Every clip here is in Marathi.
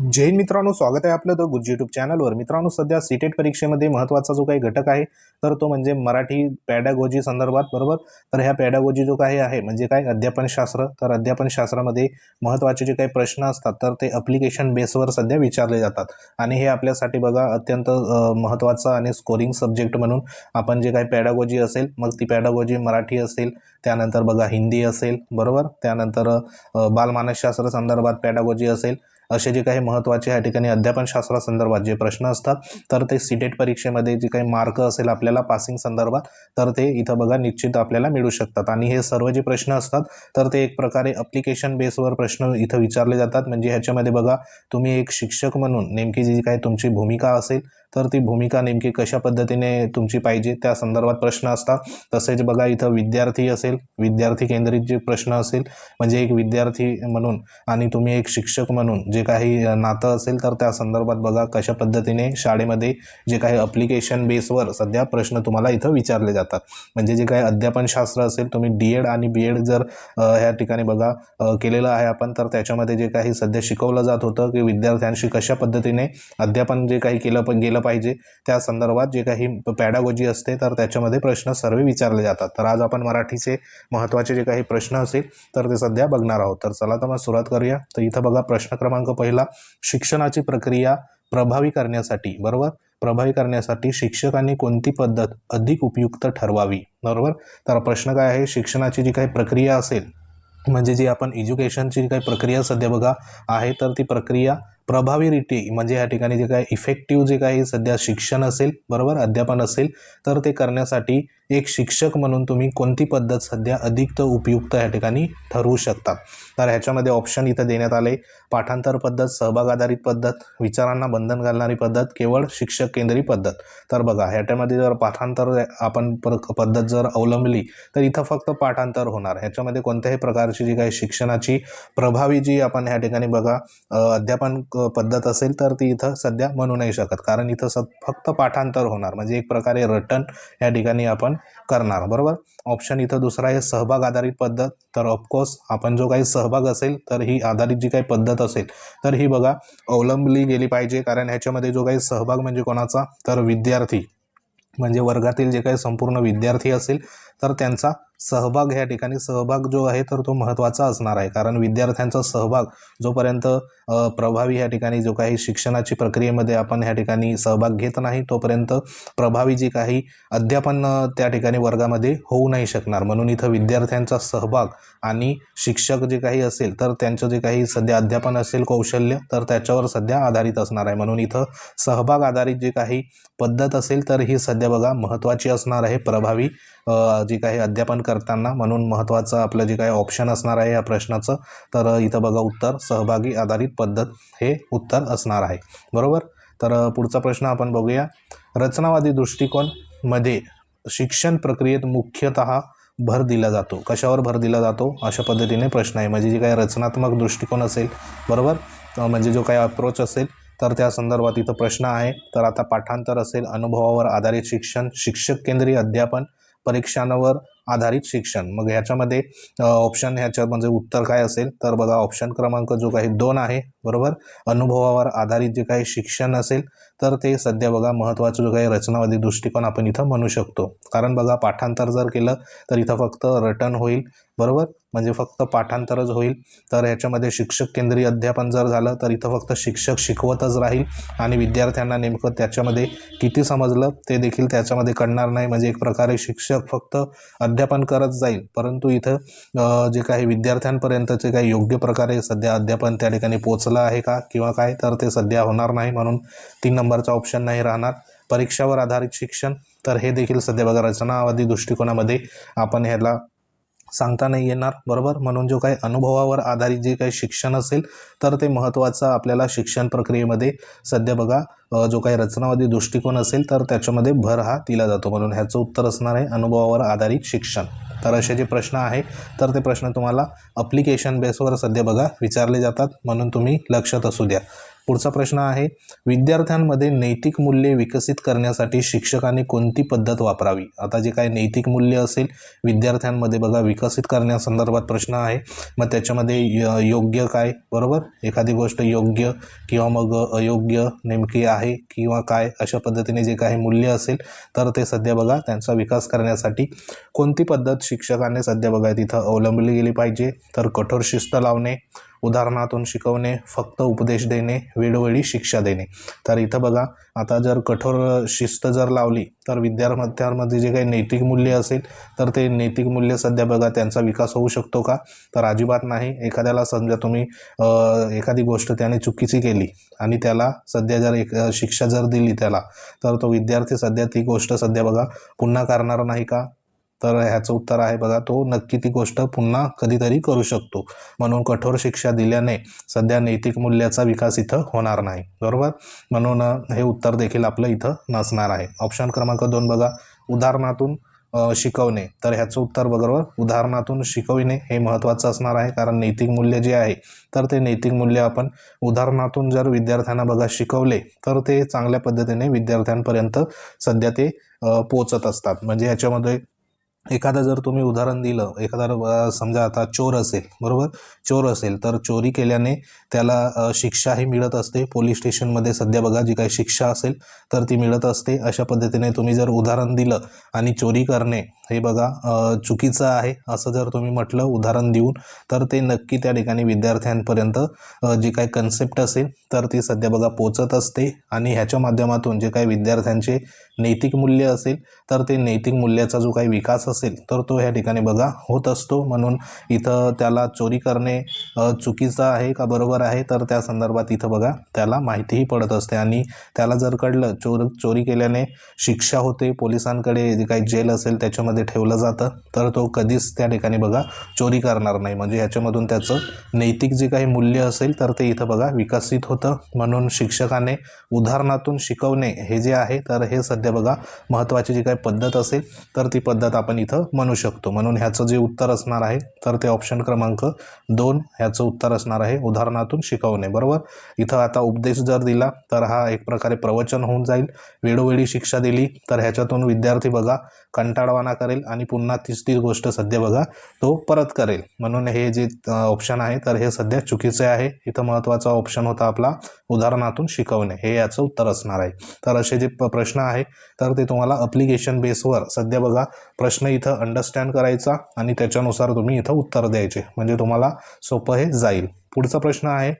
जैन मित्रांनो स्वागत आहे आपलं तो गुज यूट्यूब चॅनलवर मित्रांनो सध्या सीटेट परीक्षेमध्ये महत्त्वाचा जो काही घटक आहे तर तो म्हणजे मराठी पॅडागोजी संदर्भात बरोबर? तर ह्या पॅडागोजी जो काही आहे म्हणजे काय? अध्यापनशास्त्र तर अध्यापनशास्त्रामध्ये महत्त्वाचे जे काही प्रश्न असतात तर ते अप्लिकेशन बेसवर सध्या विचारले जातात. आणि हे आपल्यासाठी बघा अत्यंत महत्त्वाचा आणि स्कोरिंग सब्जेक्ट म्हणून आपण जे काही पॅडागोजी असेल मग ती पॅडागोजी मराठी असेल त्यानंतर बघा हिंदी असेल बरोबर? त्यानंतर बालमानसशास्त्र संदर्भात पॅडागोजी असेल असे जे काही महत्त्वाचे या ठिकाणी अध्यापनशास्त्रासंदर्भात जे प्रश्न असतात तर ते सीटेट परीक्षेमध्ये जे काही मार्क असेल आपल्याला पासिंग संदर्भात तर ते इथं बघा निश्चित आपल्याला मिळू शकतात. आणि हे सर्व जे प्रश्न असतात तर ते एक प्रकारे अप्लिकेशन बेसवर प्रश्न इथं विचारले जातात. म्हणजे ह्याच्यामध्ये बघा तुम्ही एक शिक्षक म्हणून नेमकी जी काही तुमची भूमिका असेल तर ती भूमिका नेमकी कशा पद्धतीने तुमची पाहिजे त्या संदर्भात प्रश्न असतात. तसेच बघा इथं विद्यार्थी असेल विद्यार्थी केंद्रित जे प्रश्न असेल म्हणजे एक विद्यार्थी म्हणून आणि तुम्ही एक शिक्षक म्हणून जे जे काही नातं असेल तर त्या संदर्भात बघा कशा पद्धतीने शाळेमध्ये जे काही अप्लिकेशन बेसवर सध्या प्रश्न तुम्हाला इथं विचारले जातात. म्हणजे जे काही अध्यापनशास्त्र असेल तुम्ही डी एड आणि बी एड जर ह्या ठिकाणी बघा केलेलं आहे आपण तर त्याच्यामध्ये जे काही सध्या शिकवलं जात होतं की विद्यार्थ्यांशी कशा पद्धतीने अध्यापन जे काही केलं प- गेलं पाहिजे त्या संदर्भात जे काही पॅडागोजी असते तर त्याच्यामध्ये प्रश्न सर्व विचारले जातात. तर आज आपण मराठीचे महत्त्वाचे जे काही प्रश्न असेल तर ते सध्या बघणार आहोत. तर चला तर मग सुरुवात करूया. तर इथं बघा प्रश्न क्रमांक पहिला. शिक्षणाची प्रक्रिया प्रभावी करण्यासाठी बरोबर? प्रभावी करण्यासाठी शिक्षकांनी कोणती पद्धत अधिक उपयुक्त ठरवावी? बरोबर? तर प्रश्न काय आहे? शिक्षणाची जी काही प्रक्रिया असेल म्हणजे जी आपण एज्युकेशनची जी काही प्रक्रिया सध्या बघा आहे तर ती प्रक्रिया प्रभावीरिटी म्हणजे या ठिकाणी जे काय इफेक्टिव्ह जे काही सध्या शिक्षण असेल बरोबर? अध्यापन असेल तर ते करण्यासाठी एक शिक्षक म्हणून तुम्ही कोणती पद्धत सध्या अधिक उपयुक्त या ठिकाणी ठरवू शकता? तर ह्याच्यामध्ये ऑप्शन इथं देण्यात आले. पाठांतर पद्धत सहभाग आधारित पद्धत विचारांना बंधन घालणारी पद्धत केवळ शिक्षक केंद्री पद्धत. तर बघा ह्याच्यामध्ये जर पाठांतर आपण पद्धत जर अवलंबली तर इथं फक्त पाठांतर होणार. ह्याच्यामध्ये कोणत्याही प्रकारची जी काही शिक्षणाची प्रभावी जी आपण ह्या ठिकाणी बघा अध्यापन पद्धत असेल तर ती इथं सध्या म्हणू नाही शकत. कारण इथं स फक्त पाठांतर होणार. म्हणजे एक प्रकारे रटन या ठिकाणी आपण करणार. बरोबर? ऑप्शन इथं दुसरा आहे सहभाग आधारित पद्धत. तर ऑफकोर्स आपण जो काही सहभाग असेल तर ही आधारित जी काही पद्धत असेल तर ही बघा अवलंबली गेली पाहिजे. कारण ह्याच्यामध्ये जो काही सहभाग म्हणजे कोणाचा? तर विद्यार्थी. म्हणजे वर्गातील जे काही संपूर्ण विद्यार्थी असेल तर त्यांचा सहभाग ह्या ठिकाणी सहभाग जो आहे तर तो महत्त्वाचा असणार आहे. कारण विद्यार्थ्यांचा सहभाग जोपर्यंत प्रभावी ह्या ठिकाणी जो काही शिक्षणाची प्रक्रियेमध्ये आपण ह्या ठिकाणी सहभाग घेत नाही तोपर्यंत प्रभावी जी काही अध्यापन त्या ठिकाणी वर्गामध्ये होऊ नाही शकणार. म्हणून इथं विद्यार्थ्यांचा सहभाग आणि शिक्षक जे काही असेल तर त्यांचं जे काही सध्या अध्यापन असेल कौशल्य तर त्याच्यावर सध्या आधारित असणार आहे. म्हणून इथं सहभाग आधारित जे काही पद्धत असेल तर ही सध्या बघा महत्त्वाची असणार आहे. प्रभावी जे काही अध्यापन करताना म्हणून महत्त्वाचं आपलं जे काही ऑप्शन असणार आहे या प्रश्नाचं तर इथं बघा उत्तर सहभागी आधारित पद्धत हे उत्तर असणार आहे. बरोबर? तर पुढचा प्रश्न आपण बघूया. रचनावादी दृष्टिकोनमध्ये शिक्षण प्रक्रियेत मुख्यतः भर दिला जातो. कशावर भर दिला जातो? अशा पद्धतीने प्रश्न आहे. म्हणजे जे काही रचनात्मक दृष्टिकोन असेल बरोबर? म्हणजे जो काही अप्रोच असेल तर त्या संदर्भात इथं प्रश्न आहे. तर आता पाठांतर असेल अनुभवावर आधारित शिक्षण शिक्षक केंद्रीय अध्यापन परीक्षांवर आधारित शिक्षण. मग ह्याच्यामध्ये ऑप्शन ह्याच्यात म्हणजे उत्तर काय असेल? तर बघा ऑप्शन क्रमांक जो काही दोन आहे बरोबर? अनुभवावर आधारित जे काही शिक्षण असेल तर ते सध्या बघा महत्त्वाचं जो काही रचनावादी दृष्टिकोन आपण इथं म्हणू शकतो. कारण बघा पाठांतर जर केलं तर इथं फक्त रटन होईल बरोबर? म्हणजे फक्त पाठांतरच होईल. तर ह्याच्यामध्ये शिक्षक केंद्रीय अध्यापन जर झालं तर इथं फक्त शिक्षक शिकवतच राहील. आणि विद्यार्थ्यांना नेमकं त्याच्यामध्ये किती समजलं ते देखील त्याच्यामध्ये कळणार नाही. म्हणजे एक प्रकारे शिक्षक फक्त अध्यापन करत जाईल. परंतु इथं जे काही विद्यार्थ्यांपर्यंतचे काही योग्य प्रकारे सध्या अध्यापन त्या ठिकाणी पोचलं आहे का किंवा काय तर ते सध्या होणार नाही म्हणून तीन नंबरचा ऑप्शन नाही राहणार. परीक्षावर आधारित शिक्षण तर हे देखील सध्या बघा रचनावादी दृष्टिकोनामध्ये आपण ह्याला सांगता नाही येणार बरोबर? म्हणून जो काही अनुभवावर आधारित जे काही शिक्षण असेल तर ते महत्त्वाचं आपल्याला शिक्षण प्रक्रियेमध्ये सध्या बघा जो काही रचनावादी दृष्टिकोन असेल तर त्याच्यामध्ये भर हा दिला जातो. म्हणून ह्याचं उत्तर असणार आहे अनुभवावर आधारित शिक्षण. तर असे जे प्रश्न आहे तर ते प्रश्न तुम्हाला अप्लिकेशन बेसवर सध्या बघा विचारले जातात. म्हणून तुम्ही लक्षात असू द्या. पुढचा प्रश्न आहे विद्यार्थ्यांमध्ये नैतिक मूल्ये विकसित करण्यासाठी शिक्षकांनी कोणती पद्धत वापरावी? आता जे काय नैतिक मूल्य असेल विद्यार्थ्यांमध्ये बघा विकसित करण्यासंदर्भात प्रश्न आहे. मग त्याच्यामध्ये य- योग्य काय? बरोबर? एखादी गोष्ट योग्य किंवा मग अयोग्य नेमकी आहे किंवा काय? अशा पद्धतीने जे काही मूल्य असेल तर ते सध्या बघा त्यांचा विकास करण्यासाठी कोणती पद्धत शिक्षकाने सध्या बघा तिथं अवलंबली गेली पाहिजे? तर कठोर शिस्त लावणे उदाहरणातून शिकवणे फक्त उपदेश देणे वेळोवेळी शिक्षा देणे. तर इथं बघा आता जर कठोर शिस्त जर लावली तर विद्यार्थ्यांमध्ये जे काही नैतिक मूल्य असेल तर ते नैतिक मूल्य सध्या बघा त्यांचा विकास होऊ शकतो का? तर अजिबात नाही. एखाद्याला समजा तुम्ही एखादी गोष्ट त्याने चुकीची केली आणि त्याला सध्या जर एक शिक्षा जर दिली त्याला तर तो विद्यार्थी सध्या ती गोष्ट सध्या बघा पुन्हा करणार नाही का? तर ह्याचं उत्तर आहे बघा तो नक्की ती गोष्ट पुन्हा कधीतरी करू शकतो. म्हणून कठोर शिक्षा दिल्याने सध्या नैतिक मूल्याचा विकास इथं होणार नाही. बरोबर? म्हणून हे उत्तर देखील आपलं इथं नसणार आहे. ऑप्शन क्रमांक दोन बघा. उदाहरणातून शिकवणे. तर ह्याचं उत्तर बरोबर उदाहरणातून शिकविणे हे महत्त्वाचं असणार आहे. कारण नैतिक मूल्य जे आहे तर ते नैतिक मूल्य आपण उदाहरणातून जर विद्यार्थ्यांना बघा शिकवले तर ते चांगल्या पद्धतीने विद्यार्थ्यांपर्यंत सध्या ते पोचत असतात. म्हणजे ह्याच्यामध्ये एखादं जर तुम्ही उदाहरण दिलं एखादा समजा आता चोर असेल बरोबर? चोर असेल तर चोरी केल्याने त्याला शिक्षाही मिळत असते. पोलीस स्टेशनमध्ये सध्या बघा जी काही शिक्षा असेल तर ती मिळत असते. अशा पद्धतीने तुम्ही जर उदाहरण दिलं आणि चोरी करणे हे बघा चुकीचं आहे असं जर तुम्ही म्हटलं उदाहरण देऊन तर ते नक्की त्या ठिकाणी विद्यार्थ्यांपर्यंत जी काही कन्सेप्ट असेल तर ती सध्या बघा पोचत असते. आणि ह्याच्या माध्यमातून जे काही विद्यार्थ्यांचे नैतिक मूल्य असेल तर ते नैतिक मूल्याचा जो काही विकास असेल तर तो ह्या ठिकाणी बघा होत असतो. म्हणून इथं त्याला चोरी करणे चुकीचं आहे का बरोबर आहे तर त्या संदर्भात इथं बघा त्याला माहितीही पडत असते. आणि त्याला जर कळलं चोर चोरी केल्याने शिक्षा होते पोलिसांकडे जे काही जेल असेल त्याच्यामध्ये ठेवलं जातं तर तो कधीच त्या ठिकाणी बघा चोरी करणार नाही. म्हणजे ह्याच्यामधून त्याचं नैतिक जे काही मूल्य असेल तर ते इथं बघा विकसित होतं. म्हणून शिक्षकाने उदाहरणातून शिकवणे हे जे आहे तर हे सध्या बघा महत्त्वाची जी काही पद्धत असेल तर ती पद्धत आपण इथं म्हणू शकतो. म्हणून ह्याचं जे उत्तर असणार आहे तर ते ऑप्शन क्रमांक दोन ह्याचं उत्तर असणार आहे उदाहरणातून शिकवणे. बरोबर? इथं आता उपदेश जर दिला तर हा एक प्रकारे प्रवचन होऊन जाईल. वेळोवेळी शिक्षा दिली तर ह्याच्यातून विद्यार्थी बघा कंटाळवाना करेल आणि पुन्हा तीच तीच गोष्ट सध्या बघा तो परत करेल. म्हणून हे जे ऑप्शन आहे तर हे सध्या चुकीचे आहे. इथं महत्त्वाचा ऑप्शन होता आपला उदाहरणातून शिकवणे. हे याचं उत्तर असणार आहे. तर असे जे प- प्रश्न आहे तर ते तुम्हाला अप्लिकेशन बेसवर सध्या बघा प्रश्न इथं अंडरस्टँड करायचा आणि त्याच्यानुसार तुम्ही इथं उत्तर द्यायचे. म्हणजे तुम्हाला सोपं हे जाईल. पुढचा प्रश्न आहे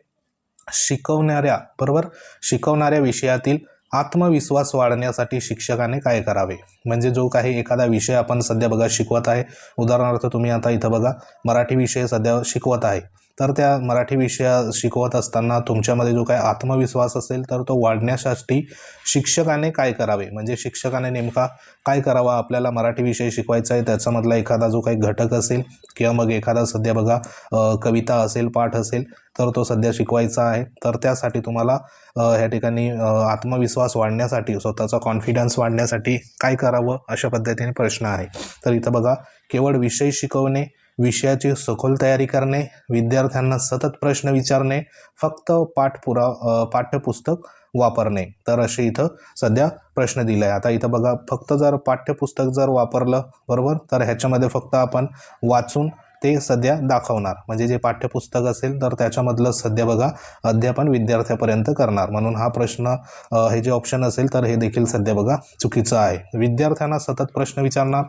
शिकवणाऱ्या बरोबर? शिकवणाऱ्या विषयातील आत्मविश्वास वाढण्यासाठी शिक्षकाने काय करावे? म्हणजे जो काही एखादा विषय आपण सध्या बघा शिकवत आहे. उदाहरणार्थ तुम्ही आता इथं बघा मराठी विषय सध्या शिकवत आहे. तर त्या मराठी विषया शिकवत असताना तुमच्यामध्ये जो काय आत्मविश्वास असेल तर तो वाढण्यासाठी शिक्षकाने काय करावे? म्हणजे शिक्षकाने नेमका काय करावा? आपल्याला मराठी विषय शिकवायचा आहे त्याच्यामधला एखादा जो काही घटक असेल किंवा मग एखादा सध्या बघा कविता असेल पाठ असेल तर तो सध्या शिकवायचा आहे. तर त्यासाठी तुम्हाला ह्या ठिकाणी आत्मविश्वास वाढण्यासाठी स्वतःचा कॉन्फिडन्स वाढण्यासाठी काय करावं अशा पद्धतीने प्रश्न आहे. तर इथं बघा केवळ विषय शिकवणे विषयाची सखोल तयारी करणे विद्यार्थ्यांना सतत प्रश्न विचारणे फक्त पाठपुरा पाठ्यपुस्तक वापरणे. तर असे इथं सध्या प्रश्न दिले आहे आता इथं बघा फक्त जर पाठ्यपुस्तक जर वापरलं बरोबर? तर ह्याच्यामध्ये फक्त आपण वाचून ते सध्या दाखवणार. म्हणजे जे पाठ्यपुस्तक असेल तर त्याच्यामधलं सध्या बघा अध्यापन विद्यार्थ्यापर्यंत करणार. म्हणून हा प्रश्न हे जे ऑप्शन असेल तर हे देखील सध्या बघा चुकीचं आहे. विद्यार्थ्यांना सतत प्रश्न विचारणार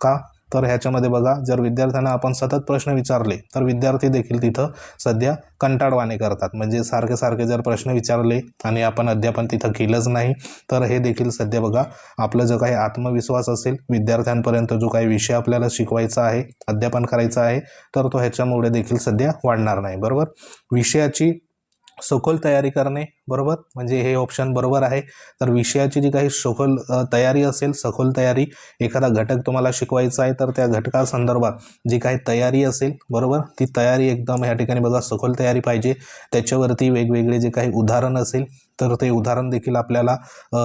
का? तर ह्याच्यामध्ये बघा जर विद्यार्थ्यांना आपण सतत प्रश्न विचारले तर विद्यार्थी देखील तिथं सध्या कंटाळवाणे करतात. म्हणजे सारखे सारखे जर प्रश्न विचारले आणि आपण अध्यापन तिथं केलंच नाही तर हे देखील सध्या बघा आपलं जो काही आत्मविश्वास असेल विद्यार्थ्यांपर्यंत जो काही विषय आपल्याला शिकवायचा आहे अध्यापन करायचं आहे तर तो ह्याच्यामुळे देखील सध्या वाढणार नाही. बरोबर? विषयाची सखोल तयारी करणे बरोबर? म्हणजे हे ऑप्शन बरोबर आहे. तर विषयाची जी काही सखोल तयारी असेल सखोल तयारी एखादा घटक तुम्हाला शिकवायचा आहे तर त्या घटकासंदर्भात जी काही तयारी असेल बरोबर? ती तयारी एकदम ह्या ठिकाणी बघा सखोल तयारी पाहिजे. त्याच्यावरती वेगवेगळे जे काही उदाहरण असेल तर ते उदाहरण देखील आपल्याला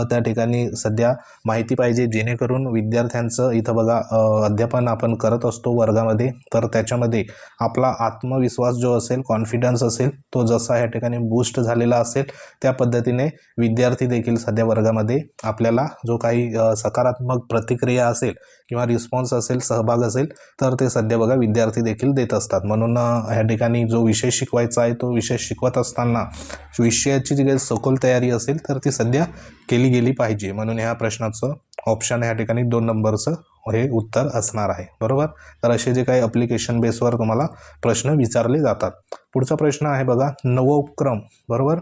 त्या ठिकाणी सध्या माहिती पाहिजे. जेणेकरून विद्यार्थ्यांचं इथं बघा अध्यापन आपण करत असतो वर्गामध्ये. तर त्याच्यामध्ये आपला आत्मविश्वास जो असेल कॉन्फिडन्स असेल तो जसा या ठिकाणी बूस्ट झालेला असेल त्या पद्धतीने विद्यार्थी देखील सध्या वर्गामध्ये आपल्याला जो काही सकारात्मक प्रतिक्रिया असेल किंवा रिस्पॉन्स असेल सहभाग असेल तर ते सध्या बघा विद्यार्थी देखील देत असतात. म्हणून ह्या ठिकाणी जो विषय शिकवायचा आहे तो विषय शिकवत असताना विषयाची जी काही सखोल तयारी असेल तर ती सध्या केली गेली पाहिजे. म्हणून ह्या प्रश्नाचं ऑप्शन ह्या ठिकाणी दोन नंबरचं हे उत्तर असणार आहे. बरोबर? तर असे जे काही अप्लिकेशन बेसवर तुम्हाला प्रश्न विचारले जातात. पुढचा प्रश्न आहे बघा नवोपक्रम. बरोबर?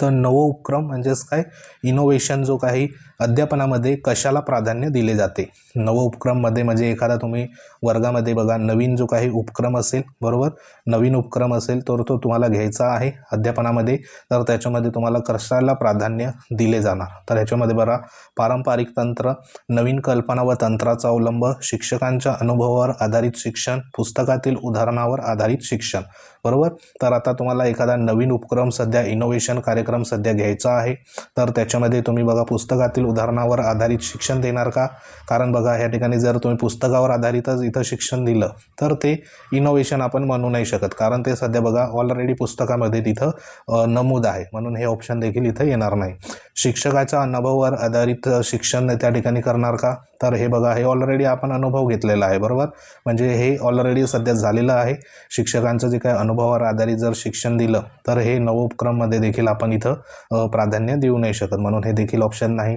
तर नवोपक्रम म्हणजेच काय? इनोव्हेशन जो काही अध्यापनामध्ये कशाला प्राधान्य दिले जाते? नव उपक्रममध्ये म्हणजे एखादा तुम्ही वर्गामध्ये बघा नवीन जो काही उपक्रम असेल बरोबर? नवीन उपक्रम असेल तर तो तुम्हाला घ्यायचा आहे अध्यापनामध्ये तर त्याच्यामध्ये तुम्हाला कशाला प्राधान्य दिले जाणार? तर ह्याच्यामध्ये बघा पारंपरिक तंत्र नवीन कल्पना व तंत्राचा अवलंब शिक्षकांच्या अनुभवावर आधारित शिक्षण पुस्तकातील उदाहरणावर आधारित शिक्षण बरोबर? तर आता तुम्हाला एखादा नवीन उपक्रम सध्या इनोव्हेशन कार्यक्रम सध्या घ्यायचा आहे तर त्याच्यामध्ये तुम्ही बघा पुस्तकातील उदाहरणावर आधारित शिक्षण देणार का? कारण बघा ह्या ठिकाणी जर तुम्ही पुस्तकावर आधारितच इथं शिक्षण दिलं तर ते इनोव्हेशन आपण म्हणू नाही शकत. कारण ते सध्या बघा ऑलरेडी पुस्तकामध्ये तिथं नमूद आहे. म्हणून हे ऑप्शन देखील इथं येणार नाही. शिक्षकाच्या अनुभवावर आधारित शिक्षण त्या ठिकाणी करणार का? तर हे बघा हे ऑलरेडी आपण अनुभव घेतलेला आहे बरोबर? म्हणजे हे ऑलरेडी सध्या झालेलं आहे. शिक्षकांचं जे काही अनुभवावर आधारित जर शिक्षण दिलं तर हे नवोपक्रममध्ये देखील आपण इथं प्राधान्य देऊ नाही शकत. म्हणून हे देखील ऑप्शन नाही.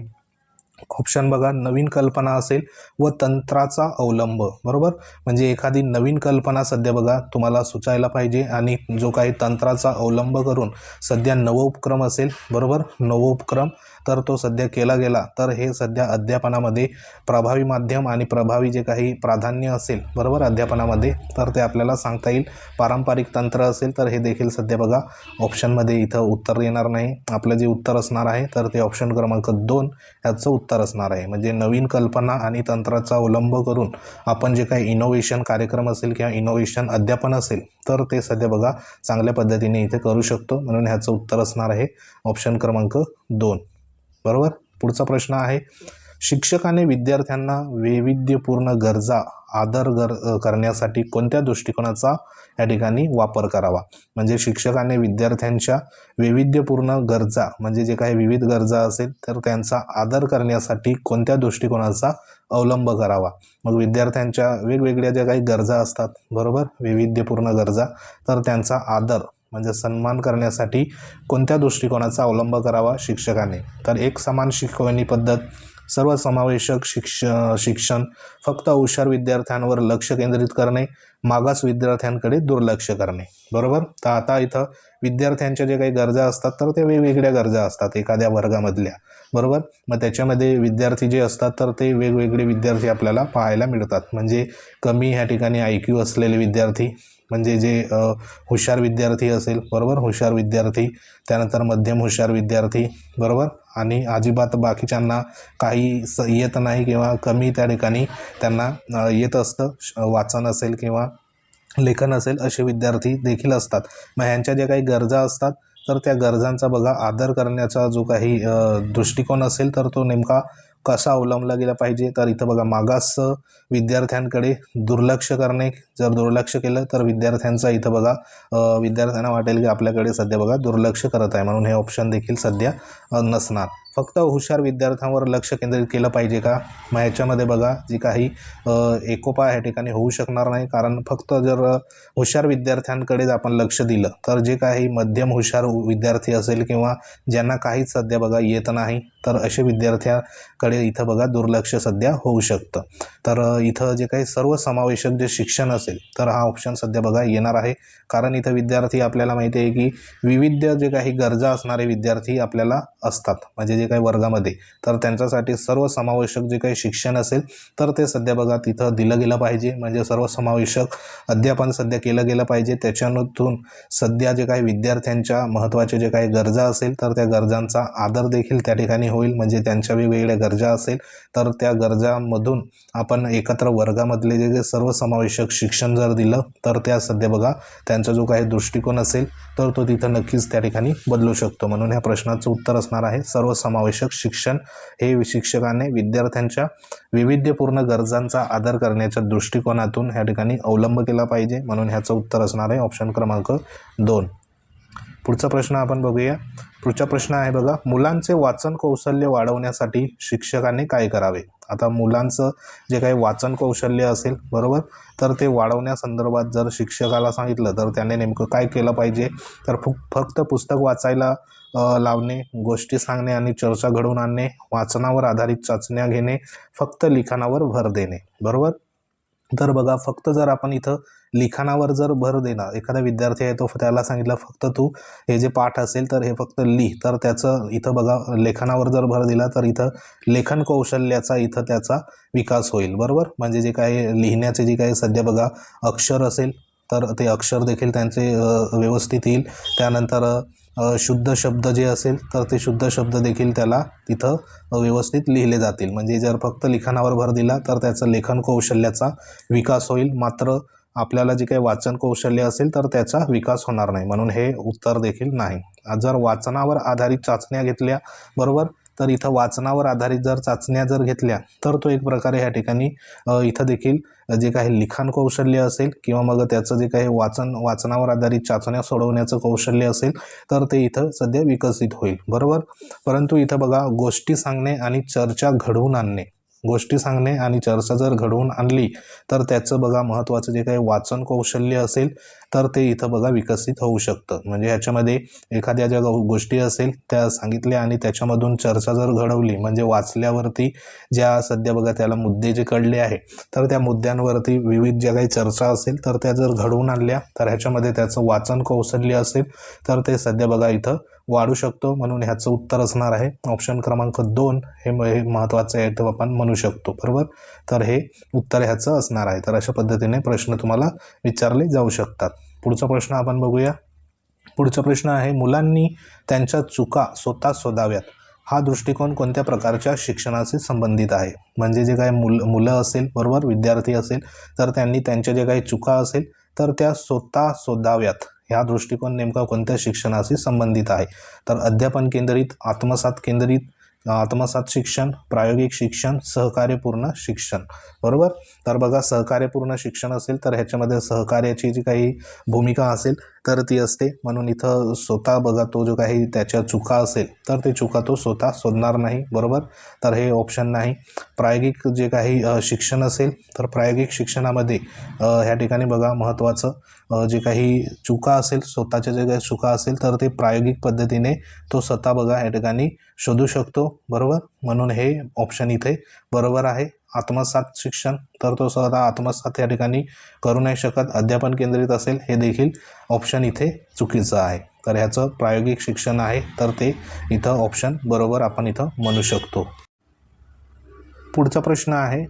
ऑप्शन बघा नवीन कल्पना असेल व तंत्राचा अवलंब बरोबर? म्हणजे एखादी नवीन कल्पना सध्या बघा तुम्हाला सुचायला पाहिजे आणि जो काही तंत्राचा अवलंब करून सध्या नवोपक्रम असेल बरोबर? नवोपक्रम तर तो सध्या केला गेला तर हे सध्या अध्यापनामध्ये प्रभावी माध्यम आणि प्रभावी जे काही प्राधान्य असेल बरोबर? अध्यापनामध्ये तर ते आपल्याला सांगता येईल. पारंपरिक तंत्र असेल तर हे देखील सध्या बघा ऑप्शनमध्ये इथं उत्तर येणार नाही. आपलं जे उत्तर असणार आहे तर ते ऑप्शन क्रमांक दोन ह्याचं उत्तर असणार आहे. म्हणजे नवीन कल्पना आणि तंत्राचा अवलंब करून आपण जे काही इनोव्हेशन कार्यक्रम असेल किंवा इनोव्हेशन अध्यापन असेल तर ते सध्या बघा चांगल्या पद्धतीने इथे करू शकतो. म्हणून ह्याचं उत्तर असणार आहे ऑप्शन क्रमांक दोन. बरोबर? पुढचा प्रश्न आहे. शिक्षकाने विद्यार्थ्यांना वैविध्यपूर्ण गरजा आदर गर करण्यासाठी कोणत्या दृष्टिकोनाचा या ठिकाणी वापर करावा? म्हणजे शिक्षकाने विद्यार्थ्यांच्या वैविध्यपूर्ण गरजा म्हणजे जे काही विविध गरजा असेल तर त्यांचा आदर करण्यासाठी कोणत्या दृष्टिकोनाचा अवलंब करावा? मग विद्यार्थ्यांच्या वेगवेगळ्या ज्या काही गरजा असतात बरोबर? वैविध्यपूर्ण गरजा तर त्यांचा आदर म्हणजे सन्मान करण्यासाठी कोणत्या दृष्टिकोनाचा अवलंब करावा शिक्षकाने? तर एक समान शिकवणी पद्धत सर्वसमावेशक शिक्ष शिक्षण फक्त हुशार विद्यार्थ्यांवर लक्ष केंद्रित करणे मागास विद्यार्थ्यांकडे दुर्लक्ष करणे. बरोबर? तर आता इथं विद्यार्थ्यांच्या जे काही गरजा असतात तर ते वेगवेगळ्या गरजा असतात एखाद्या वर्गामधल्या. बरोबर? मग त्याच्यामध्ये विद्यार्थी जे असतात तर ते वेगवेगळे विद्यार्थी आपल्याला पाहायला मिळतात. म्हणजे कमी ह्या ठिकाणी आय क्यू असलेले विद्यार्थी म्हणजे जे हुशार विद्यार्थी असेल बरोबर? हुशार विद्यार्थी त्यानंतर मध्यम हुशार विद्यार्थी बरोबर? आणि अजिबात बाकीच्यांना काही स येत नाही किंवा कमी त्या ठिकाणी त्यांना येत असतं. श- वाचन असेल किंवा लेखन असेल असे विद्यार्थी देखील असतात. मग ह्यांच्या ज्या काही गरजा असतात तर त्या गरजांचा बघा आदर करण्याचा जो काही दृष्टिकोन असेल तर तो नेमका कसा अवलंबला गेला पाहिजे? तर इथं बघा मागास विद्यार्थ्यांकडे दुर्लक्ष करणे जर दुर्लक्ष केलं तर विद्यार्थ्यांचा इथं बघा विद्यार्थ्यांना वाटेल की आपल्याकडे सध्या बघा दुर्लक्ष करत आहे म्हणून हे ऑप्शन देखील सध्या नसणार. फक्त हुशार विद्यार्थ्यांवर लक्ष केंद्रित केलं पाहिजे का? मग ह्याच्यामध्ये बघा जी काही एकोपा ह्या ठिकाणी होऊ शकणार नाही. कारण फक्त जर हुशार विद्यार्थ्यांकडेच आपण लक्ष दिलं तर जे काही मध्यम हुशार विद्यार्थी असेल किंवा ज्यांना काहीच सध्या बघा येत नाही तर असे विद्यार्थ्याकडे इथं बघा दुर्लक्ष सध्या होऊ शकतं. तर इथं जे काही सर्वसमावेशक जे शिक्षण असेल तर हा ऑप्शन सध्या बघा येणार आहे. कारण इथं विद्यार्थी आपल्याला माहिती आहे की विविध जे काही गरजा असणारे विद्यार्थी आपल्याला असतात. म्हणजे जे काही वर्गामध्ये तर त्यांच्यासाठी सर्वसमावेशक जे काही शिक्षण असेल तर ते सध्या बघा तिथं दिलं गेलं पाहिजे. म्हणजे सर्वसमावेशक अध्यापन सध्या केलं गेलं पाहिजे. त्याच्यातून सध्या जे काही विद्यार्थ्यांच्या महत्त्वाचे जे काही गरजा असेल तर त्या गरजांचा आदर देखील त्या ठिकाणी होईल. म्हणजे त्यांच्या वेगवेगळ्या गरजा असेल तर त्या गरजामधून आपण एकत्र वर्गामधले जे सर्व सर्वसमावेशक शिक्षण जर दिलं तर त्या सध्या बघा त्यांचा जो काही दृष्टिकोन असेल तर तो तिथं नक्कीच त्या ठिकाणी बदलू शकतो. म्हणून ह्या प्रश्नाचं उत्तर असणार आहे. सर्वसमावेशक शिक्षण हे शिक्षकाने विद्यार्थ्यांच्या वैविध्यपूर्ण गरजांचा आदर करण्याच्या दृष्टिकोनातून ह्या ठिकाणी अवलंब केला पाहिजे. म्हणून ह्याचं उत्तर असणार आहे ऑप्शन क्रमांक दोन. पुढचा प्रश्न आपण बघूया. पुढचा प्रश्न आहे बघा मुलांचे वाचन कौशल्य वाढवण्यासाठी शिक्षकांनी काय करावे? आता मुलांचं जे काही वाचन कौशल्य असेल बरोबर? तर ते वाढवण्यासंदर्भात जर शिक्षकाला सांगितलं तर त्याने नेमकं काय केलं पाहिजे? तर फक्त पुस्तक वाचायला लावणे गोष्टी सांगणे आणि चर्चा घडवून आणणे वाचनावर आधारित चाचण्या घेणे फक्त लिखाणावर भर देणे. बरोबर? तर बघा फक्त जर आपण इथं लिखाणावर जर भर देणार एखादा विद्यार्थी आहे तो त्याला सांगितलं फक्त तू हे जे पाठ असेल तर हे फक्त लिह तर त्याचं इथं बघा लेखनावर जर भर दिला तर इथं लेखन कौशल्याचा इथं त्याचा विकास होईल. बरोबर? म्हणजे जे काही लिहिण्याचे जे काही सध्या बघा अक्षर असेल तर ते अक्षर देखील त्यांचे व्यवस्थित येईल. त्यानंतर शुद्ध शब्द जे असेल तर ते शुद्ध शब्द देखील त्याला तिथं व्यवस्थित लिहिले जातील. म्हणजे जर फक्त लिखाणावर भर दिला तर त्याचं लेखन कौशल्याचा विकास होईल. मात्र आपल्याला जे काही वाचन कौशल्य असेल तर त्याचा विकास होणार नाही. म्हणून हे उत्तर देखील नाही. जर वाचनावर आधारित चाचण्या घेतल्या बरोबर? तर इथं वाचनावर आधारित जर चाचण्या जर घेतल्या तर तो एक प्रकारे ह्या ठिकाणी इथं देखील जे काही लिखाण कौशल्य असेल किंवा मग त्याचं जे काही वाचन वाचनावर आधारित चाचण्या सोडवण्याचं कौशल्य असेल तर ते इथं सध्या विकसित होईल. बरोबर? परंतु इथं बघा गोष्टी सांगणे आणि चर्चा घडवून आणणे. गोष्टी सांगणे आणि चर्चा जर घडवून आणली तर त्याचं बघा महत्त्वाचं जे काही वाचन कौशल्य असेल तर ते इथं बघा विकसित होऊ शकतं. म्हणजे ह्याच्यामध्ये एखाद्या ज्या गोष्टी असेल त्या सांगितल्या आणि त्याच्यामधून चर्चा जर घडवली म्हणजे वाचल्यावरती ज्या सध्या बघा त्याला मुद्दे जे कळले आहे तर त्या मुद्द्यांवरती विविध ज्या काही चर्चा असेल तर त्या जर घडवून आणल्या तर ह्याच्यामध्ये त्याचं वाचन कौशल्य असेल तर ते सध्या बघा इथं वाढू शकतो म्हणून ह्याचं उत्तर असणार आहे. ऑप्शन क्रमांक दोन हे म- हे महत्त्वाचं आहे तर आपण म्हणू शकतो. बरोबर? तर हे उत्तर ह्याचं असणार आहे. तर अशा पद्धतीने प्रश्न तुम्हाला विचारले जाऊ शकतात. पुढचा प्रश्न आपण बघूया. पुढचा प्रश्न आहे मुलांनी त्यांच्या चुका स्वतः शोधाव्यात. हा दृष्टिकोन कोणत्या प्रकारच्या शिक्षणाशी संबंधित आहे? म्हणजे जे काही मुल मुलं असेल बरोबर? विद्यार्थी असेल तर त्यांनी त्यांच्या जे काही चुका असेल तर त्या स्वतः शोधाव्यात. ह्या दृष्टिकोन नेमका कोणत्या शिक्षणाशी संबंधित आहे? तर अध्यापन केंद्रित आत्मसात केंद्रित आत्मसात शिक्षण प्रायोगिक शिक्षण सहकार्यपूर्ण शिक्षण. बरोबर? तर बघा सहकार्यपूर्ण शिक्षण असेल तर ह्याच्यामध्ये सहकार्याची जी काही भूमिका असेल तर ती असते. म्हणून इथं स्वतः बघा तो जो काही त्याच्या चुका असेल तर ते चुका तो स्वतः शोधणार नाही. बरोबर? तर हे ऑप्शन नाही. प्रायोगिक जे काही शिक्षण असेल तर प्रायोगिक शिक्षणामध्ये ह्या ठिकाणी बघा महत्त्वाचं जे काही चुका असेल स्वतःच्या जे काही चुका असेल तर ते प्रायोगिक पद्धतीने तो स्वतः बघा या ठिकाणी शोधू शकतो. बरोबर? म्हणून हे ऑप्शन इथे बरोबर आहे. आत्मसात शिक्षण तर तो स्वतः आत्मसात या ठिकाणी करू नाही शकत. अध्यापन केंद्रित असेल हे देखील ऑप्शन इथे चुकीचं आहे. तर ह्याचं प्रायोगिक शिक्षण आहे तर ते इथं ऑप्शन बरोबर आपण इथं म्हणू शकतो. पुढचा प्रश्न आहे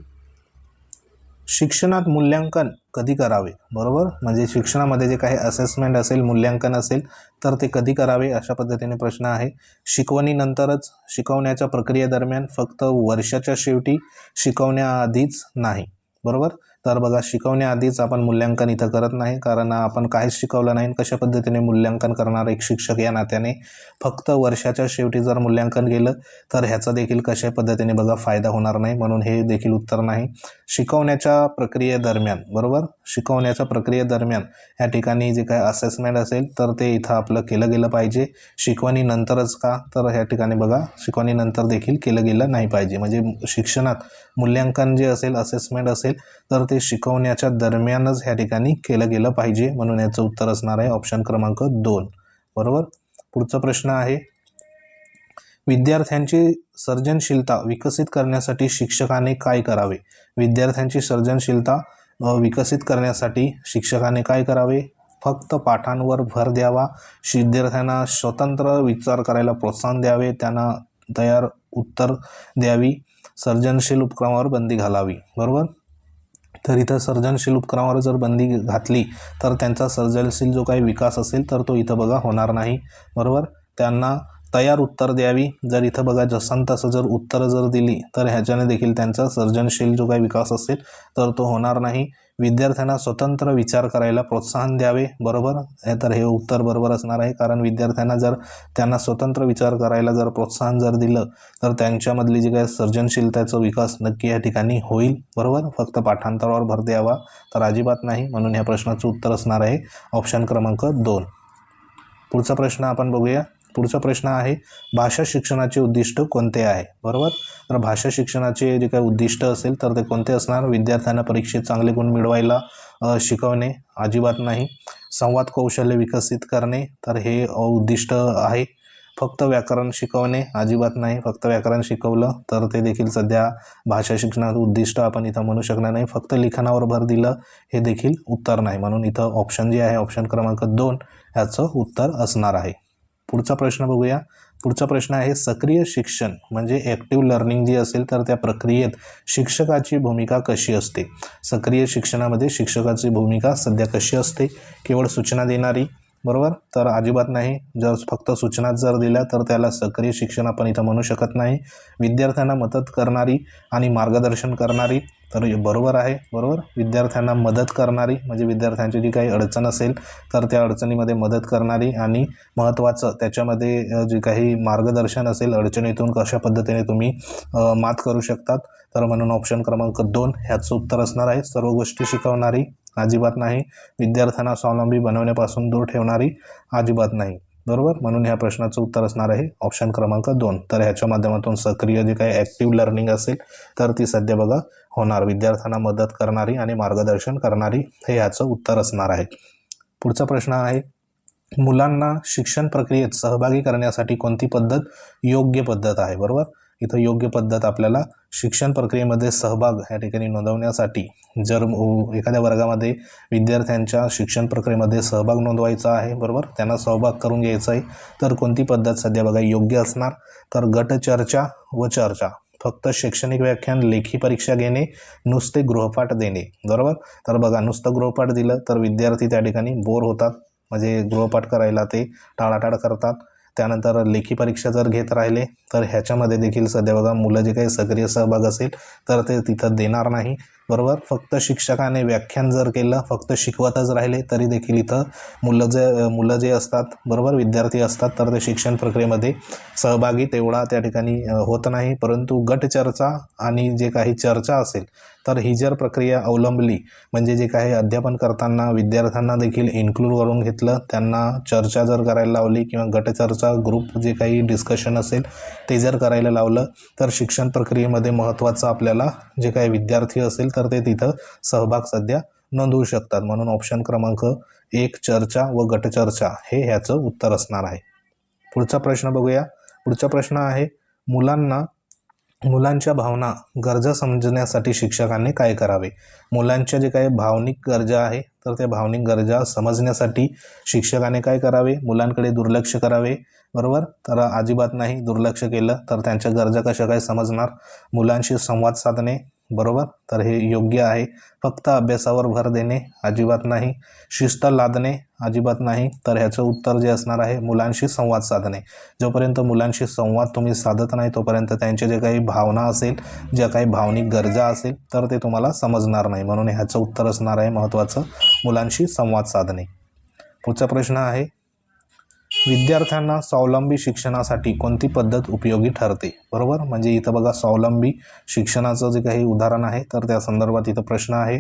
शिक्षणात मूल्यांकन कधी करावे? बरोबर? म्हणजे शिक्षणामध्ये जे काही असेसमेंट असेल मूल्यांकन असेल तर ते कधी करावे अशा पद्धतीने प्रश्न आहे. शिकवणीनंतरच शिकवण्याच्या प्रक्रियेदरम्यान फक्त वर्षाच्या शेवटी शिकवण्याआधीच नाही. बरोबर? तर बघा शिकवण्याआधीच आपण मूल्यांकन इथं करत नाही. कारण आपण काहीच शिकवलं नाही कशा पद्धतीने मूल्यांकन करणार एक शिक्षक या नात्याने? फक्त वर्षाच्या शेवटी जर मूल्यांकन केलं तर ह्याचा देखील कशा पद्धतीने बघा फायदा होणार नाही? म्हणून हे देखील उत्तर नाही. शिकवण्याच्या प्रक्रियेदरम्यान बरोबर? शिकवण्याच्या प्रक्रियेदरम्यान या ठिकाणी जे काही असेसमेंट असेल तर ते इथं आपलं केलं गेलं पाहिजे. शिकवणीनंतरच का? तर ह्या ठिकाणी बघा शिकवणीनंतर देखील केलं गेलं नाही पाहिजे. म्हणजे शिक्षणात मूल्यांकन जे असेल असेसमेंट असेल तर ते शिकवण्याच्या दरम्यानच ह्या ठिकाणी केलं गेलं पाहिजे म्हणून याचं उत्तर असणार आहे ऑप्शन क्रमांक दोन. बरोबर? पुढचा प्रश्न आहे. विद्यार्थ्यांची सर्जनशीलता विकसित करण्यासाठी शिक्षकाने काय करावे? विद्यार्थ्यांची सर्जनशीलता विकसित करण्यासाठी शिक्षकाने काय करावे? फक्त पाठांवर भर द्यावा. विद्यार्थ्यांना स्वतंत्र विचार करायला प्रोत्साहन द्यावे. त्यांना तयार उत्तर द्यावी. सर्जनशील उपक्रमावर बंदी घालावी. बरोबर? तर इथं सर्जनशील उपक्रमावर जर बंदी घातली तर त्यांचा सर्जनशील जो काही विकास असेल तर तो इथं बघा होणार नाही. बरोबर? त्यांना तयार उत्तर द्यावी. जर इथं बघा जसं तसं जर उत्तरं जर दिली तर ह्याच्याने देखील त्यांचा सर्जनशील जो काही विकास असेल तर तो होणार नाही. विद्यार्थ्यांना स्वतंत्र विचार करायला प्रोत्साहन द्यावे बरोबर? हे तर हे उत्तर बरोबर असणार आहे कारण विद्यार्थ्यांना जर त्यांना स्वतंत्र विचार करायला जर प्रोत्साहन जर दिलं तर त्यांच्यामधली जी काही सर्जनशीलतेचा विकास नक्की या ठिकाणी होईल बरोबर? फक्त पाठांतरावर भर द्यावा तर अजिबात नाही. म्हणून ह्या प्रश्नाचं उत्तर असणार आहे ऑप्शन क्रमांक दोन. पुढचा प्रश्न आपण बघूया. पुढचा प्रश्न आहे भाषा शिक्षणाचे उद्दिष्ट कोणते आहे? बरोबर? तर भाषा शिक्षणाचे जे काही उद्दिष्ट असेल तर ते कोणते असणार? विद्यार्थ्यांना परीक्षेत चांगले गुण मिळवायला शिकवणे अजिबात नाही. संवाद कौशल्य विकसित करणे तर हे उद्दिष्ट आहे. फक्त व्याकरण शिकवणे अजिबात नाही. फक्त व्याकरण शिकवलं तर ते देखील सध्या भाषा शिक्षणाचं उद्दिष्ट आपण इथं म्हणू शकणार नाही. फक्त लिखाणावर भर दिलं हे देखील उत्तर नाही. म्हणून इथं ऑप्शन जे आहे ऑप्शन क्रमांक दोन ह्याचं उत्तर असणार आहे. पुढचा प्रश्न बघूया. पुढचा प्रश्न आहे सक्रिय शिक्षण म्हणजे ॲक्टिव्ह लर्निंग जी असेल तर त्या प्रक्रियेत शिक्षकाची भूमिका कशी असते? सक्रिय शिक्षणामध्ये शिक्षकाची भूमिका सध्या कशी असते? केवळ सूचना देणारी? बरोबर? तर अजिबात नाही. जर फक्त सूचना जर दिल्या तर त्याला सक्रिय शिक्षण आपण इथं म्हणू शकत नाही. विद्यार्थ्यांना मदत करणारी आणि मार्गदर्शन करणारी तर बरोबर आहे बरोबर? विद्यार्थ्यांना मदत करणारी म्हणजे विद्यार्थ्यांची जी काही अडचण असेल तर त्या अडचणीमध्ये मदत करणारी आणि महत्त्वाचं त्याच्यामध्ये जे काही मार्गदर्शन असेल अडचणीतून कशा पद्धतीने तुम्ही मात करू शकतात? तर म्हणून ऑप्शन क्रमांक दोन ह्याचं उत्तर असणार आहे. सर्व गोष्टी शिकवणारी अजिबात नाही. विद्यार्थ्यांना स्वावलंबी बनवण्यापासून दूर ठेवणारी अजिबात नाही. बरोबर? म्हणून ह्या प्रश्नाचं उत्तर असणार आहे ऑप्शन क्रमांक दोन. तर ह्याच्या माध्यमातून सक्रिय जे काही ॲक्टिव्ह लर्निंग असेल तर ती सध्या बघा होणार. विद्यार्थ्यांना मदत करणारी आणि मार्गदर्शन करणारी हे ह्याचं उत्तर असणार आहे. पुढचा प्रश्न आहे मुलांना शिक्षण प्रक्रियेत सहभागी करण्यासाठी कोणती पद्धत योग्य पद्धत आहे? बरोबर? इथं योग्य पद्धत आपल्याला शिक्षण प्रक्रियेमध्ये सहभाग या ठिकाणी नोंदवण्यासाठी जर एखाद्या वर्गामध्ये विद्यार्थ्यांच्या शिक्षण प्रक्रियेमध्ये सहभाग नोंदवायचा आहे बरोबर? त्यांना सहभाग करून घ्यायचा आहे तर कोणती पद्धत सध्या बघा योग्य असणार? तर गट चर्चा व चर्चा. फक्त शैक्षणिक व्याख्यान लेखी परीक्षा घेणे नुसते गृहपाठ देणे बरोबर? तर बघा नुसतं गृहपाठ दिलं तर विद्यार्थी त्या ठिकाणी बोर होतात. म्हणजे गृहपाठ करायला ते टाळाटाळ करतात. त्यानंतर लेखी परीक्षा जर घेत राहिले तर ह्याच्यामध्ये देखील सध्या बघा मुलं जे काही सक्रिय सहभाग असेल तर ते तिथं देणार नाही. बरोबर? फक्त शिक्षकाने व्याख्यान जर केलं फक्त शिकवतच राहिले तरी देखील इथं मुलं जे मुलं जे असतात बरोबर? विद्यार्थी असतात तर ते शिक्षण प्रक्रियेमध्ये सहभागी तेवढा त्या ठिकाणी होत नाही. परंतु गटचर्चा आणि जे काही चर्चा असेल तर ही जर प्रक्रिया अवलंबली म्हणजे जे काही अध्यापन करताना विद्यार्थ्यांना देखील इन्क्लूड करून घेतलं त्यांना चर्चा जर करायला लावली किंवा गटचर्चा ग्रुप जे काही डिस्कशन असेल ते जर करायला लावलं तर शिक्षण प्रक्रियेमध्ये महत्त्वाचं आपल्याला जे काही विद्यार्थी असेल तर ते तिथं सहभाग सध्या नोंदवू शकतात. म्हणून ऑप्शन क्रमांक एक चर्चा व गटचर्चा हे ह्याचं उत्तर असणार आहे. पुढचा प्रश्न बघूया. पुढचा प्रश्न आहे मुलांना मुलांच्या भावना गरजा समजण्यासाठी शिक्षकांनी काय करावे? मुलांच्या जे काही भावनिक गरजा आहे तर त्या भावनिक गरजा समजण्यासाठी शिक्षकाने काय करावे? मुलांकडे दुर्लक्ष करावे. बरोबर? तर अजिबात नाही दुर्लक्ष केलं तर त्यांच्या गरजा कशा काय समजणार? मुलांशी संवाद साधणे बरोबर? तर हे योग्य आहे. फक्त अभ्यासावर भर देणे अजिबात नाही. शिस्त लादणे अजिबात नाही. तर ह्याचं उत्तर जे असणार आहे मुलांशी संवाद साधणे. जोपर्यंत मुलांशी संवाद तुम्ही साधत नाही तोपर्यंत त्यांच्या जे काही भावना असेल ज्या काही भावनिक गरजा असेल तर ते तुम्हाला समजणार नाही. म्हणून ह्याचं उत्तर असणार आहे महत्त्वाचं मुलांशी संवाद साधणे. पुढचा प्रश्न आहे विद्यार्थ्यांना स्वावलंबी शिक्षणासाठी कोणती पद्धत उपयोगी ठरते? बरोबर? म्हणजे इथं बघा स्वावलंबी शिक्षणाचं जे काही उदाहरण आहे तर त्या संदर्भात इथं प्रश्न आहे.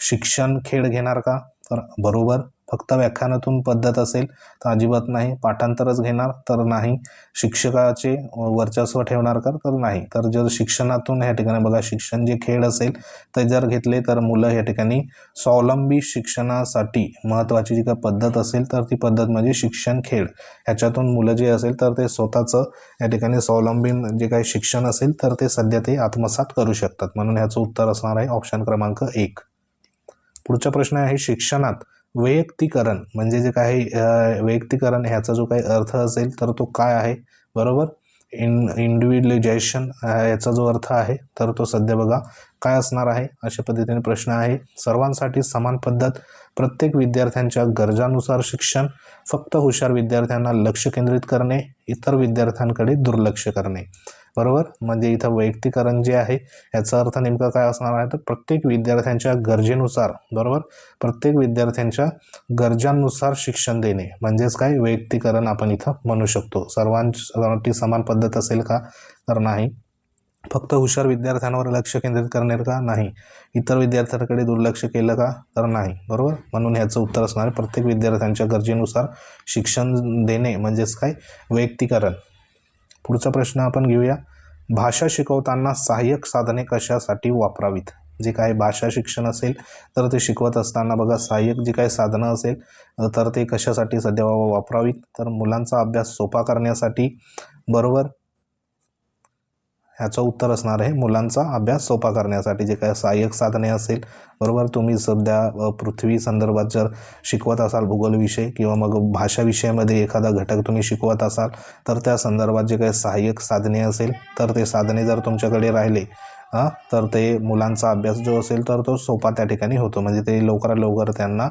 शिक्षण खेळ घेणार का? तर बरोबर. फक्त व्याख्यानातून पद्धत असेल तर अजिबात नाही. पाठांतरच घेणार तर नाही. शिक्षकाचे वर्चस्व ठेवणार का? तर नाही. तर जर शिक्षणातून ह्या ठिकाणी बघा शिक्षण जे खेळ असेल ते जर घेतले तर मुलं ह्या ठिकाणी स्वावलंबी शिक्षणासाठी महत्त्वाची जी काही पद्धत असेल तर ती पद्धत म्हणजे शिक्षण खेळ. ह्याच्यातून मुलं जे असेल तर ते स्वतःचं या ठिकाणी स्वावलंबी जे काही शिक्षण असेल तर ते सध्या ते आत्मसात करू शकतात. म्हणून ह्याचं उत्तर असणार आहे ऑप्शन क्रमांक एक. पुढचा प्रश्न आहे शिक्षणात वैयक्तिकरण म्हणजे जे काही वैयक्तिकरण ह्याचा जो काही अर्थ असेल तर तो काय आहे? बरोबर? इन इंडिव्हिज्युलायझेशन याचा जो अर्थ आहे तर तो सध्या बघा काय असणार आहे? अशा पद्धतीने प्रश्न आहे. सर्वांसाठी समान पद्धत प्रत्येक विद्यार्थ्यांच्या गरजानुसार शिक्षण फक्त हुशार विद्यार्थ्यांना लक्ष केंद्रित करणे इतर विद्यार्थ्यांकडे दुर्लक्ष करणे. बरोबर? म्हणजे इथं वैयक्तिकरण जे आहे याचा अर्थ नेमका काय असणार आहे? तर प्रत्येक विद्यार्थ्यांच्या गरजेनुसार बरोबर? प्रत्येक विद्यार्थ्यांच्या गरजांनुसार शिक्षण देणे म्हणजेच काय? वैयक्तिकरण आपण इथं म्हणू शकतो. सर्वांसाठी समान पद्धत असेल का? तर नाही. फक्त हुशार विद्यार्थ्यांवर लक्ष केंद्रित करणार का? नाही. इतर विद्यार्थ्यांकडे दुर्लक्ष केलं का? तर नाही. बरोबर? म्हणून ह्याचं उत्तर असणार प्रत्येक विद्यार्थ्यांच्या गरजेनुसार शिक्षण देणे म्हणजेच काय? वैयक्तिकरण. पुढचा प्रश्न आपण घेऊया. भाषा शिकवताना सहाय्यक साधने कशासाठी वापरावीत? जे काय भाषा शिक्षण असेल तर ते शिकवत असताना बघा सहाय्यक जी काही साधनं असेल तर ते कशासाठी सध्या वापरावीत? तर मुलांचा अभ्यास सोपा करण्यासाठी बरोबर ह्याचं उत्तर असणार आहे. मुलांचा अभ्यास सोपा करण्यासाठी जे काय सहाय्यक साधने असेल बरोबर? तुम्ही सध्या पृथ्वी संदर्भात जर शिकवत असाल भूगोल विषय किंवा मग भाषा विषयामध्ये एखादा घटक तुम्ही शिकवत असाल तर त्या संदर्भात जे काही सहाय्यक साधने असेल तर ते साधने जर तुमच्याकडे राहिले हां तर ते मुलांचा अभ्यास जो असेल तर तो सोपा त्या ठिकाणी होतो. म्हणजे ते लवकरात लवकर त्यांना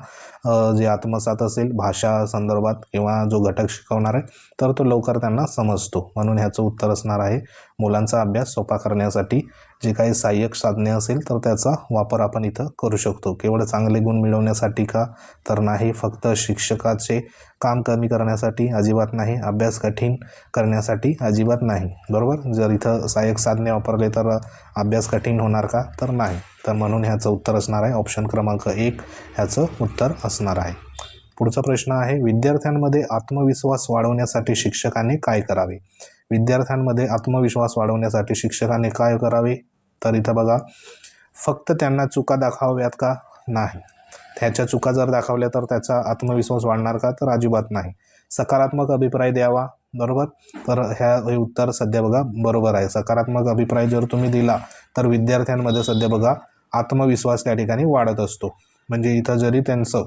जे आत्मसात असेल भाषा संदर्भात किंवा जो घटक शिकवणार आहे तर तो लवकर त्यांना समजतो. म्हणून ह्याचं उत्तर असणार आहे. मुलांचा अभ्यास सोपा करण्यासाठी जे काही सहाय्यक साधने असेल तर त्याचा वापर आपण इथं करू शकतो. केवळ चांगले गुण मिळवण्यासाठी का? तर नाही. फक्त शिक्षकाचे काम कमी करण्यासाठी अजिबात नाही. अभ्यास कठीण करण्यासाठी अजिबात नाही. बरोबर? जर इथं सहाय्यक साधने वापरले तर अभ्यास कठीण होणार का? तर नाही. तर म्हणून ह्याचं उत्तर असणार आहे. ऑप्शन क्रमांक एक ह्याचं उत्तर असणार आहे. पुढचा प्रश्न आहे विद्यार्थ्यांमध्ये आत्मविश्वास वाढवण्यासाठी शिक्षकाने काय करावे? विद्यार्थ्यांमध्ये आत्मविश्वास वाढवण्यासाठी शिक्षकाने काय करावे? तर इथं बघा फक्त त्यांना चुका दाखवाव्यात का? नाही. त्याच्या चुका जर दाखवल्या तर त्याचा आत्मविश्वास वाढणार का? तर अजिबात नाही. सकारात्मक अभिप्राय द्यावा बरोबर? तर ह्या हे उत्तर सध्या बघा बरोबर आहे. सकारात्मक अभिप्राय जर तुम्ही दिला तर विद्यार्थ्यांमध्ये सध्या बघा आत्मविश्वास त्या ठिकाणी वाढत असतो. म्हणजे इथं जरी त्यांचं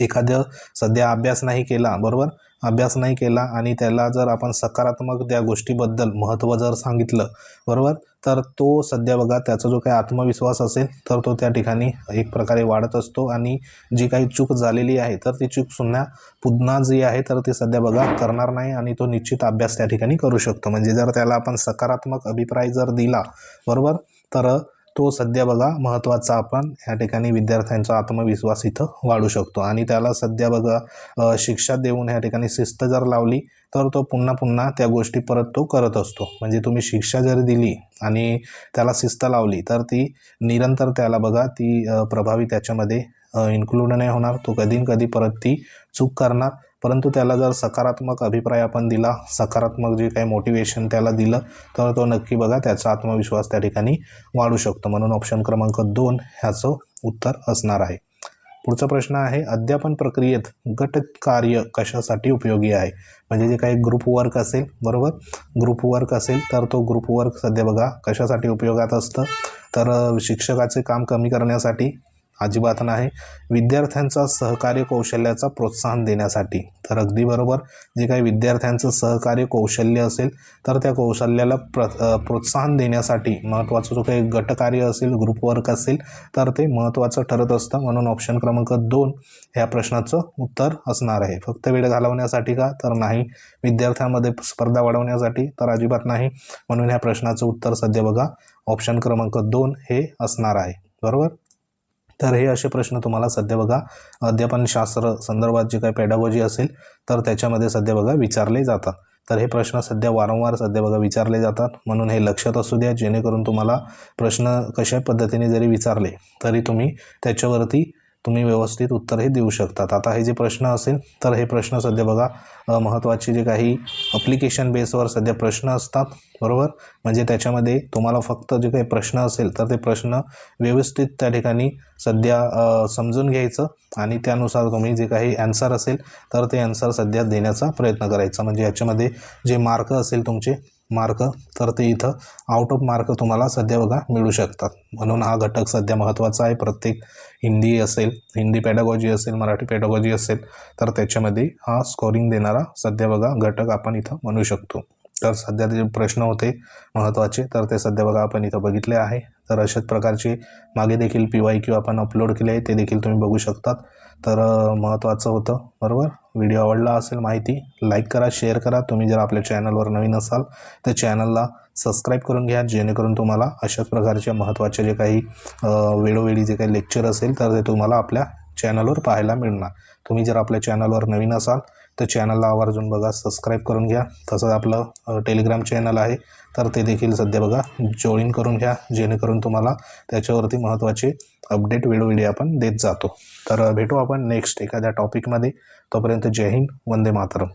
एखादं सध्या अभ्यास नाही केला बरोबर? अभ्यास नाही केला आणि त्याला जर आपण सकारात्मक त्या गोष्टीबद्दल महत्त्व जर सांगितलं बरोबर? तर तो सध्या बघा त्याचा जो काही आत्मविश्वास असेल तर तो त्या ठिकाणी एक प्रकारे वाढत असतो. आणि जी काही चूक झालेली आहे तर ती चूक पुन्हा पुन्हा जी आहे तर ती सध्या बघा करणार नाही आणि तो निश्चित अभ्यास त्या ठिकाणी करू शकतो. म्हणजे जर त्याला आपण सकारात्मक अभिप्राय जर दिला बरोबर? तर तो सध्या बघा महत्त्वाचा आपण ह्या ठिकाणी विद्यार्थ्यांचा आत्मविश्वास इथं वाढू शकतो. आणि त्याला सध्या बघा शिक्षा देऊन ह्या ठिकाणी शिस्त जर लावली तर तो पुन्हा पुन्हा त्या गोष्टी परत तो करत असतो. म्हणजे तुम्ही शिक्षा जरी दिली आणि त्याला शिस्त लावली तर ती निरंतर त्याला बघा ती प्रभावी त्याच्यामध्ये इन्क्लूड नाही होणार. तो कधी न कधी परत ती चूक करणार. परंतु त्याला जर सकारात्मक अभिप्राय आपण दिला सकारात्मक जे काही मोटिवेशन त्याला दिलं तर तो नक्की बघा त्याचा आत्मविश्वास त्या ठिकाणी वाढू शकतो. म्हणून ऑप्शन क्रमांक दोन ह्याचं उत्तर असणार आहे. पुढचा प्रश्न आहे अध्यापन प्रक्रियेत गट कार्य कशासाठी उपयोगी आहे? म्हणजे जे काही ग्रुप वर्क असेल बरोबर? ग्रुप वर्क असेल तर तो ग्रुप वर्क सध्या बघा कशासाठी उपयोगात असतं? तर शिक्षकाचे काम कमी करण्यासाठी अजिबात नाही. विद्यार्थ्यांचा सहकार्य कौशल्याचा प्रोत्साहन देण्यासाठी. तर अगदी बरोबर. जे काही विद्यार्थ्यांचं सहकार्य कौशल्य असेल तर त्या कौशल्याला प्र प्रोत्साहन देण्यासाठी महत्त्वाचं जो काही गटकार्य असेल ग्रुपवर्क असेल तर ते महत्त्वाचं ठरत असतं. म्हणून ऑप्शन क्रमांक दोन ह्या प्रश्नाचं उत्तर असणार आहे. फक्त वेळ घालवण्यासाठी का? तर नाही. विद्यार्थ्यांमध्ये स्पर्धा वाढवण्यासाठी तर अजिबात नाही. म्हणून ह्या प्रश्नाचं उत्तर सध्या बघा. ऑप्शन क्रमांक दोन हे असणार आहे. बरोबर? तर हे असे प्रश्न तुम्हाला सध्या बघा अध्यापनशास्त्र संदर्भात जे काही पॅडागॉजी असेल तर त्याच्यामध्ये सध्या बघा विचारले जातात. तर हे प्रश्न सध्या वारंवार सध्या बघा विचारले जातात. म्हणून हे लक्षात असू द्या जेणेकरून तुम्हाला प्रश्न कशा पद्धतीने जरी विचारले तरी तुम्ही त्याच्यावरती तुम्ही व्यवस्थित उत्तरही देऊ शकतात. आता हे जे प्रश्न असेल तर हे प्रश्न सध्या बघा महत्त्वाचे जे काही अप्लिकेशन बेसवर सध्या प्रश्न असतात बरोबर? म्हणजे त्याच्यामध्ये तुम्हाला फक्त जे काही प्रश्न असेल तर ते प्रश्न व्यवस्थित त्या ठिकाणी सध्या समजून घ्यायचं आणि त्यानुसार तुम्ही जे काही ॲन्सर असेल तर ते ॲन्सर सध्या देण्याचा प्रयत्न करायचा. म्हणजे याच्यामध्ये जे मार्क असेल तुमचे मार्क तर ते इथं आउट ऑफ मार्क तुम्हाला सध्या बघा मिळू शकतात. म्हणून हा घटक सध्या महत्त्वाचा आहे. प्रत्येक हिंदी असेल हिंदी पॅडागॉजी असेल मराठी पॅडागॉजी असेल तर त्याच्यामध्ये हा स्कोरिंग देणारा सध्या बघा घटक आपण इथं म्हणू शकतो. तर सध्या जे प्रश्न होते महत्त्वाचे तर ते सध्या बघा आपण इथं बघितले आहे. तर अशाच प्रकारचे मागे देखील पी वाय क्यू आपण अपलोड केले आहे. ते देखील तुम्ही बघू शकतात. तर महत्त्वाचं होतं बरोबर? व्हिडिओ आवडला असेल माहिती लाईक करा शेअर करा. तुम्ही जर आपल्या चॅनलवर नवीन असाल तर चॅनलला सबस्क्राईब करून घ्या. जेणेकरून तुम्हाला अशाच प्रकारचे महत्त्वाचे जे काही वेळोवेळी जे काही लेक्चर असेल तर ते तुम्हाला आपल्या चॅनलवर पाहायला मिळणार. तुम्ही जर आपल्या चॅनलवर नवीन असाल तर चॅनलला आवर्जून बघा सबस्क्राईब करून घ्या. तसंच आपलं टेलिग्राम चॅनल आहे तर ते देखील सध्या बघा जॉईन करून घ्या. जेणेकरून तुम्हाला त्याच्यावरती महत्त्वाचे अपडेट वेळोवेळी आपण देत जातो. तर भेटू आपण नेक्स्ट एखाद्या टॉपिकमध्ये तोपर्यंत जय हिंद वंदे मातरम.